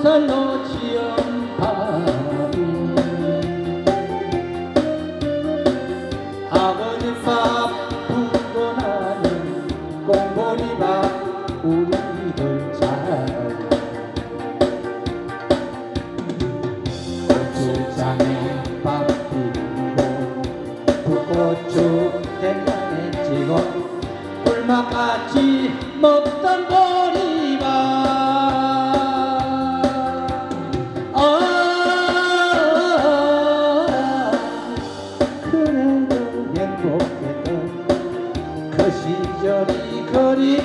쌀로 지은 밥이 아버지 밥 두고 나는 꽁보리 밥 우리들 잘. 고추장에 밥 비고 불고추 된장에 찍어. 꿀맛같이 먹던 거. 시절이 그립구나.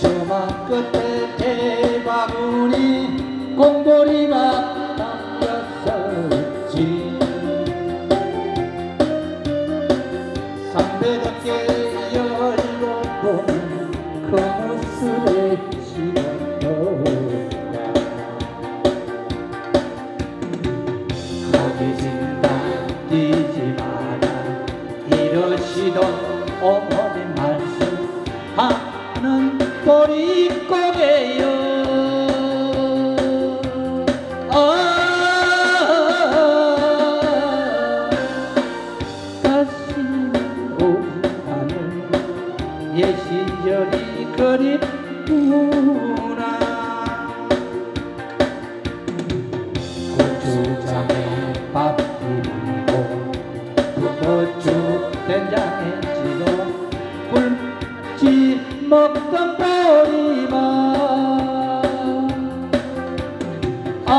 저만 끝에 대바구니 공돌이가 이러시던 어머니 말씀 하는 보릿고개요. 아 다시 오지 않을 옛 시절이 그립구나. 고추장에 밥 비비고 고추 된장 쥐 먹던 꼬리만. 아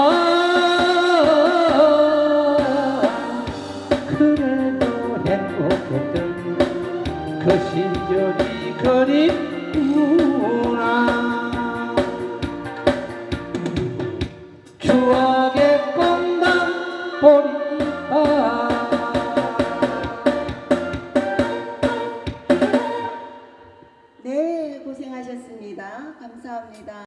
그래도 행복했던 그 시절이 그립구나 추억의 꽃만 보니 감사합니다.